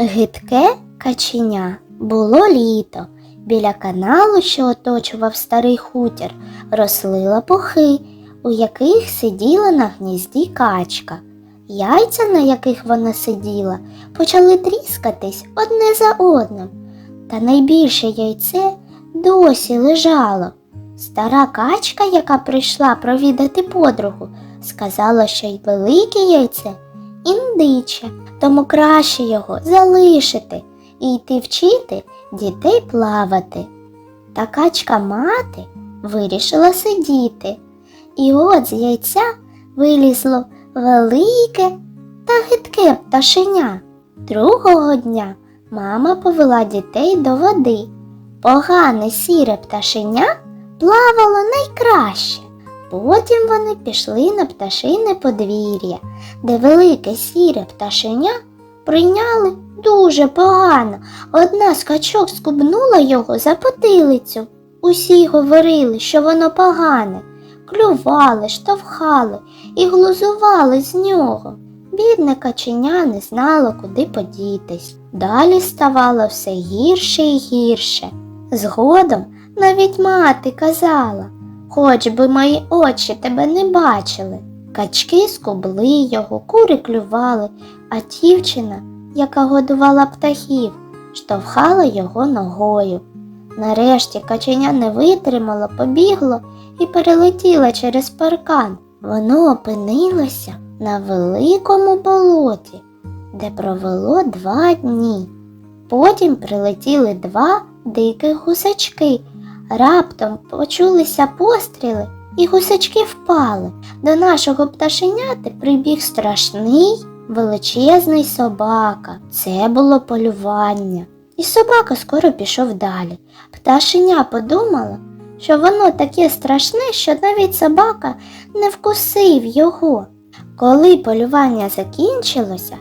Гидке каченя було літо. Біля каналу, що оточував старий хутір, росли лопухи, у яких сиділа на гнізді качка. Яйця, на яких вона сиділа, почали тріскатись одне за одним. Та найбільше яйце досі лежало. Стара качка, яка прийшла провідати подругу, сказала, що й велике яйце індиче, тому краще його залишити і йти вчити дітей плавати. Та качка мати вирішила сидіти, і от з яйця вилізло велике та гидке пташеня. Другого дня мама повела дітей до води. Погане сіре пташеня плавало найкраще. Потім вони пішли на пташине подвір'я, де велике сіре пташеня прийняли дуже погано. Одна з качок скубнула його за потилицю. Усі говорили, що воно погане, клювали, штовхали і глузували з нього. Бідне каченя не знало, куди подітись. Далі ставало все гірше і гірше. Згодом навіть мати казала, хоч би мої очі тебе не бачили. Качки скубли його, кури клювали, а дівчина, яка годувала птахів, штовхала його ногою. Нарешті каченя не витримало, побігло і перелетіло через паркан. Воно опинилося на великому болоті, де провело два дні. Потім прилетіли два диких гусачки. Раптом почулися постріли, і гусачки впали. До нашого пташеняти прибіг страшний величезний собака. Це було полювання. І собака скоро пішов далі. Пташеня подумала, що воно таке страшне, що навіть собака не вкусив його. Коли полювання закінчилося,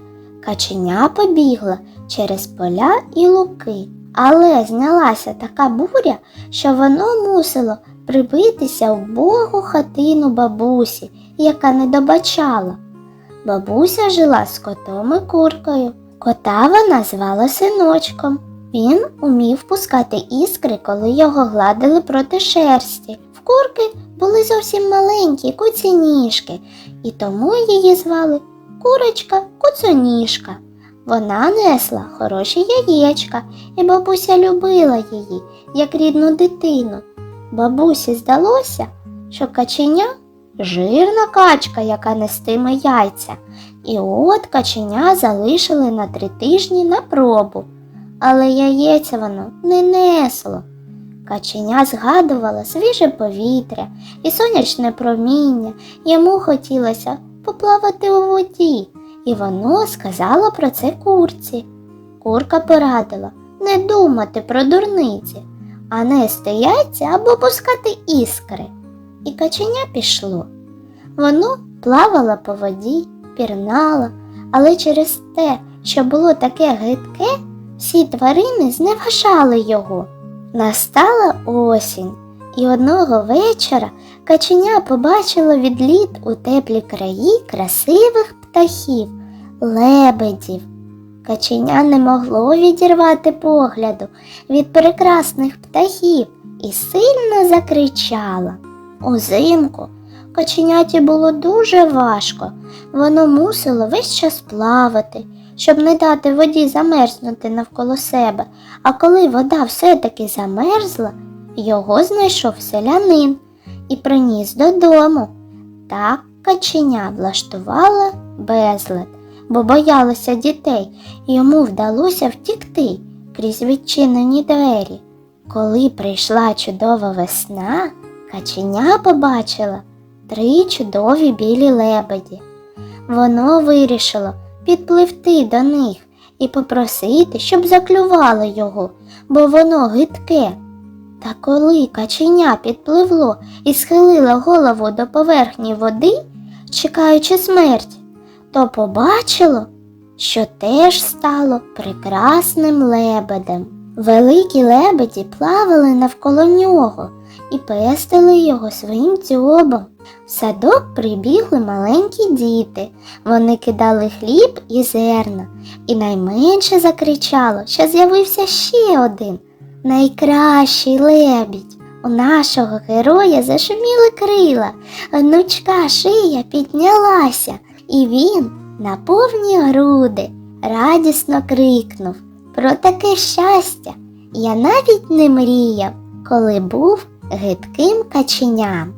каченя побігла через поля і луки, але знялася така буря, що воно мусило прибитися в богу хатину бабусі, яка не добачала. Бабуся жила з котом і куркою. Кота вона звала синочком. Він умів пускати іскри, коли його гладили проти шерсті. В курки були зовсім маленькі куцініжки, і тому її звали курочка куцоніжка. Вона несла хороші яєчка, і бабуся любила її, як рідну дитину. Бабусі здалося, що каченя жирна качка, яка нестиме яйця. І от каченя залишили на три тижні на пробу, але яєця воно не несло. Каченя згадувала свіже повітря і сонячне проміння, йому хотілося поплавати у воді, і воно сказало про це курці. Курка порадила не думати про дурниці, а нести яйця або пускати іскри. І каченя пішло. Воно плавало по воді, пірнало, але через те, що було таке гидке, всі тварини зневажали його. Настала осінь, і одного вечора каченя побачило відліт у теплі краї красивих птахів, лебедів. Каченя не могло відірвати погляду від прекрасних птахів і сильно закричала. Узимку каченяті було дуже важко, воно мусило весь час плавати, щоб не дати воді замерзнути навколо себе, а коли вода все-таки замерзла, його знайшов селянин і приніс додому. Так каченя влаштувала безлад, бо боялося дітей, йому вдалося втікти крізь відчинені двері. Коли прийшла чудова весна, каченя побачила три чудові білі лебеді. Воно вирішило підпливти до них і попросити, щоб заклювали його, бо воно гидке. Та коли каченя підпливло і схилило голову до поверхні води, чекаючи смерті, то побачило, що теж стало прекрасним лебедем. Великі лебеді плавали навколо нього і пестили його своїм дзьобом. В садок прибігли маленькі діти. Вони кидали хліб і зерна, і найменше закричало, що з'явився ще один найкращий лебідь. У нашого героя зашуміли крила, гнучка шия піднялася, і він на повні груди радісно крикнув про таке щастя. Я навіть не мріяв, коли був гидким каченям.